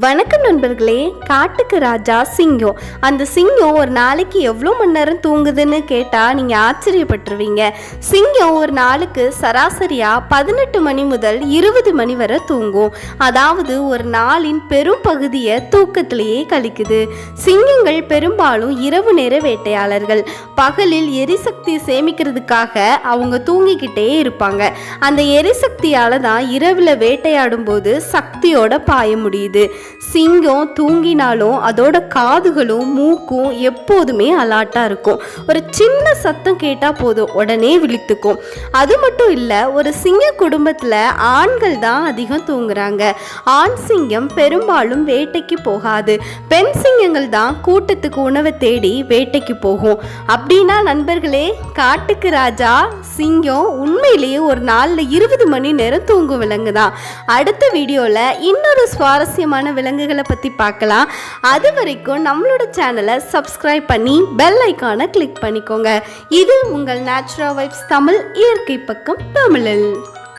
வணக்கம் நண்பர்களே காட்டுக்கு ராஜா சிங்கம் அந்த சிங்கம் ஒரு நாளைக்கு எவ்வளோ மணி நேரம் தூங்குதுன்னு கேட்டால் நீங்கள் ஆச்சரியப்பட்டுருவீங்க. சிங்கம் ஒரு நாளுக்கு சராசரியாக பதினெட்டு மணி முதல் இருபது மணி வரை தூங்கும். அதாவது ஒரு நாளின் பெரும் பகுதியை தூக்கத்திலேயே கழிக்குது. சிங்கங்கள் பெரும்பாலும் இரவு நேர வேட்டையாளர்கள். பகலில் எரிசக்தி சேமிக்கிறதுக்காக அவங்க தூங்கிக்கிட்டே இருப்பாங்க. அந்த எரிசக்தியால் தான் இரவில் வேட்டையாடும் போது சக்தியோட பாய முடியுது. சிங்கம் தூங்கினாலும் அதோட காதுகளும் மூக்கும் எப்போதுமே அலாட்டாக இருக்கும். ஒரு சின்ன சத்தம் கேட்டால் போதும் உடனே விழித்துக்கும். அது மட்டும் இல்லை ஒரு சிங்க குடும்பத்தில் ஆண்கள் தான் அதிகம் தூங்குறாங்க. ஆண் சிங்கம் பெரும்பாலும் வேட்டைக்கு போகாது. பெண் சிங்கங்கள் தான் கூட்டத்துக்கு உணவை தேடி வேட்டைக்கு போகும். அப்படின்னா நண்பர்களே காட்டுக்கு ராஜா சிங்கம் உண்மையிலேயே ஒரு நாளில் இருபது மணி நேரம் தூங்கும் விலங்கு தான் அடுத்த வீடியோவில் இன்னொரு சுவாரஸ்யமான விலங்குகளை பற்றி பார்க்கலாம். அது வரைக்கும் நம்மளோட சேனலை சப்ஸ்கிரைப் பண்ணி பெல் ஐக்கானை கிளிக் பண்ணிக்கோங்க. இது உங்கள் நேச்சுரல் வைப்ஸ் தமிழ் இயற்கை பக்கம் தமிழில்.